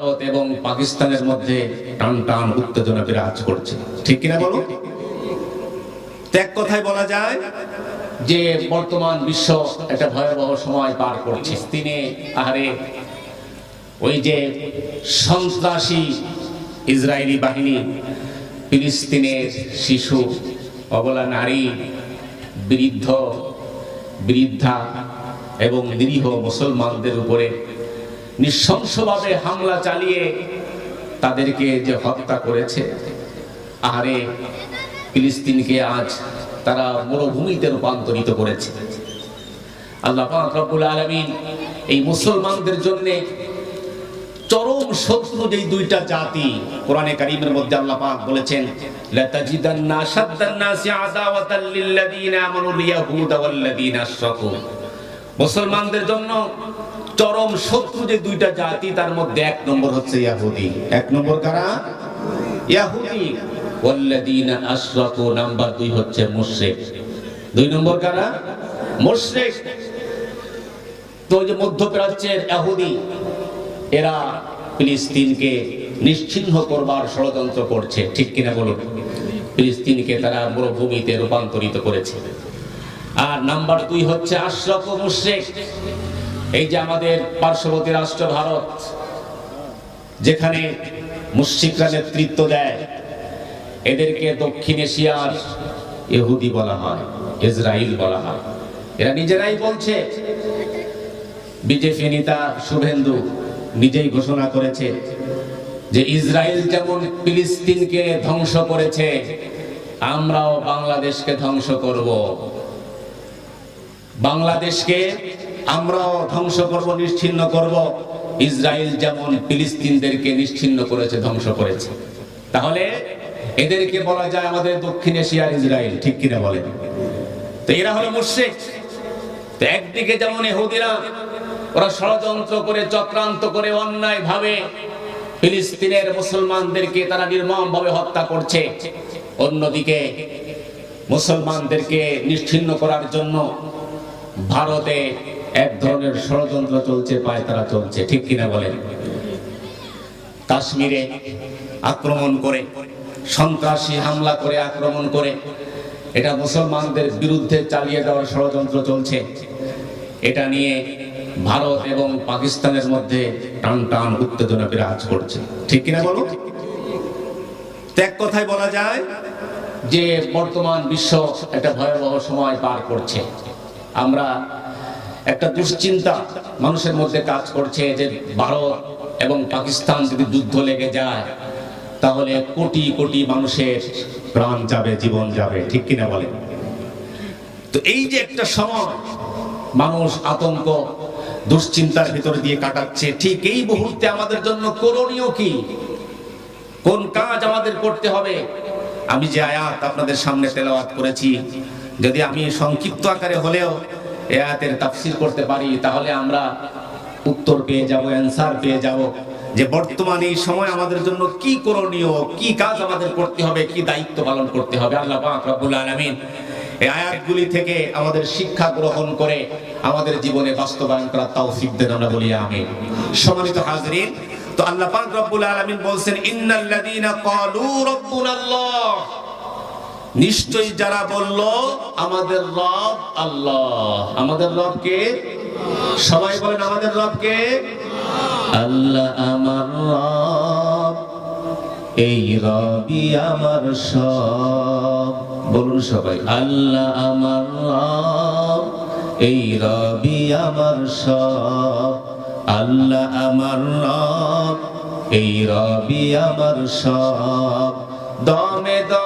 ভারত এবং পাকিস্তানের মধ্যে টান টান উত্তেজনা বিরাজ করছে। ঠিক কিনা বলো ত্যাগ কথায় বলা যায় যে বর্তমান বিশ্ব একটা ভয়াবহ সময় পার করছে। তিনি আহারে, ওই যে সন্ত্রাসী ইসরায়েলি বাহিনী, ফিলিস্তিনের শিশু, অবলা নারী, বৃদ্ধ, বৃদ্ধা এবং নিরীহ মুসলমানদের উপরে নৃশংসভাবে হামলা চালিয়ে তাদেরকে যে হত্যা করেছে, আহারে ফিলিস্তিনকে আজ তারা মরুভূমিতে রূপান্তরিত করেছে। আল্লাহ রব্বুল আলামিন এই মুসলমানদের জন্য চরম শত্রু যেই দুইটা জাতি, কোরআনে কারীমের মধ্যে আল্লাহ পাক বলেছেন, লাতাজিদান্না আশাদ্দান নাসি আদাওয়াতাল লিল্লাযীনা আমানুল ইয়াহুদা ওয়াল্লাযীনা আশরাকু। মুসলমানদের জন্য চরম শত্রু যে দুইটা জাতি, তার মধ্যে এক নম্বর হচ্ছে ইয়াহুদি। এক নম্বর কারা? ইয়াহুদি। ওয়াল্লাযীনা আশরাকু, নাম্বার দুই হচ্ছে মুশরিক। দুই নম্বর কারা? মুশরিক। তো যে মধ্যপ্রাচ্যের ইহুদি এরা ফিলিস্তিনকে নিশ্চিহ্ন করবার ষড়যন্ত্র করছে। ঠিক কিনা বলুন? ফিলিস্তিনকে তারা মরুভূমিতে রূপান্তরিত করেছে। আর নাম্বার দুই হচ্ছে আশরাক ও এই যে আমাদের পার্শ্ববর্তী রাষ্ট্র ভারত, যেখানে মুশরিকরা নেতৃত্ব দেয়, এদেরকে দক্ষিণ এশিয়ার ইহুদি বলা হয় ইসরায়েল বলা হয়। এরা নিজেরাই বলছে, বিজেপি নেতা শুভেন্দু নিজেই ঘোষণা করেছে যে ইসরায়েল যেমন ফিলিস্তিনকে ধ্বংস করেছে, আমরাও বাংলাদেশকে ধ্বংস করব। বাংলাদেশকে আমরাও ধ্বংস করব নিশ্চিহ্ন করব। ইসরায়েল যেমন ফিলিস্তিনদেরকে নিশ্চিহ্ন করেছে, ধ্বংস করেছে। তাহলে এদেরকে বলা যায় আমাদের দক্ষিণ এশিয়ার ইসরায়েল, ঠিক কিনা বলে তো এরা হলো মুশরিক। তো একদিকে যেমন এহুদিরা ওরা ষড়যন্ত্র করে, চক্রান্ত করে অন্যায় ভাবে ফিলিস্তিনের মুসলমানদেরকে তারা নির্মম ভাবে হত্যা করছে। অন্যদিকে মুসলমানদেরকে নিশ্চিহ্ন করার জন্য ভারতে এক ধরনের ষড়যন্ত্র চলছে পায় তারা চলছে। ঠিক কিনা বলেন? কাশ্মীরে আক্রমণ করে, সন্ত্রাসী হামলা করে, আক্রমণ করে, এটা মুসলমানদের বিরুদ্ধে চালিয়ে দেওয়ার ষড়যন্ত্র চলছে। এটা নিয়ে ভারত এবং পাকিস্তানের মধ্যে টান টান উত্তেজনা বিরাজ করছে। ঠিক কিনা বলো? ত্যাগ কথায় বলা যায় যে বর্তমান বিশ্ব একটা ভয়াবহ সময় পার করছে। আমরা একটা দুশ্চিন্তা মানুষের মধ্যে কাজ করছে যে ভারত এবং পাকিস্তান যদি যুদ্ধ লেগে যায়, তাহলে কোটি কোটি মানুষের প্রাণ যাবে, জীবন যাবে, ঠিক কিনা বলে তো এই যে একটা সময় মানুষ আতঙ্ক, দুশ্চিন্তার ভিতর দিয়ে কাটাচ্ছে, ঠিক এই মুহূর্তে আমাদের জন্য করণীয় কি? কোন কাজ আমাদের করতে হবে? আমি যে আয়াত আপনাদের সামনে তেলাওয়াত করেছি যদি আমি সংক্ষিপ্ত আকারে হলেও এ আয়াতের তাফসির করতে পারি, তাহলে আমরা উত্তর পেয়ে যাব, অ্যান্সার পেয়ে যাব যে বর্তমান এই সময় আমাদের জন্য কি করণীয়, কি কাজ আমাদের করতে হবে, কি দায়িত্ব পালন করতে হবে। আল্লাহ পাক রব্বুল আলামিন এই আয়াতগুলি থেকে আমাদের শিক্ষা গ্রহণ করে আমাদের জীবনে বাস্তবায়ন করার তৌফিক দেন, আমরা বলি আমিন। সম্মানিত হাজরিন, তো আল্লাহ পাক রব্বুল আলামিন বলছেন, ইন্নাল্লাযীনা ক্বালু রাব্বুনাল্লাহ। নিশ্চয়ই যারা বলল, আমাদের রব আল্লাহ। আমাদের রব কে? সবাই বলেন, আমাদের রব কে? আল্লাহ আমার রব, এই রবি আমার সব। বলুন সবাই, আল্লাহ আমার রব, এই রবি আমার সব। আল্লাহ আমার রব, এই রবি আমার সব। দমে দমে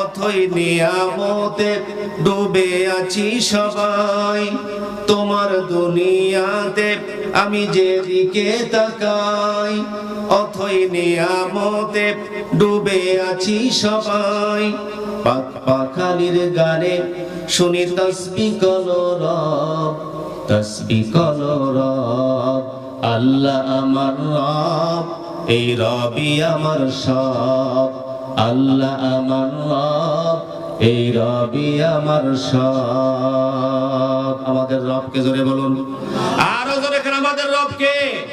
অথই নিয়ামতে ডুবে আছি সবাই। তোমার দুনিয়াতে আমি যেদিকে তাকাই অথই নিয়ামতে ডুবে আছি সবাই। পাক পাখালির গানে শুনি তসবি কলর তসবি কলো রব। আল্লাহ আমার রব, এই রবি আমার সব। আল্লাহ আমার রব, এই রবি আমার সব। আমাদের রবকে জোরে বলুন। আরও জোরে আমাদের রবকে।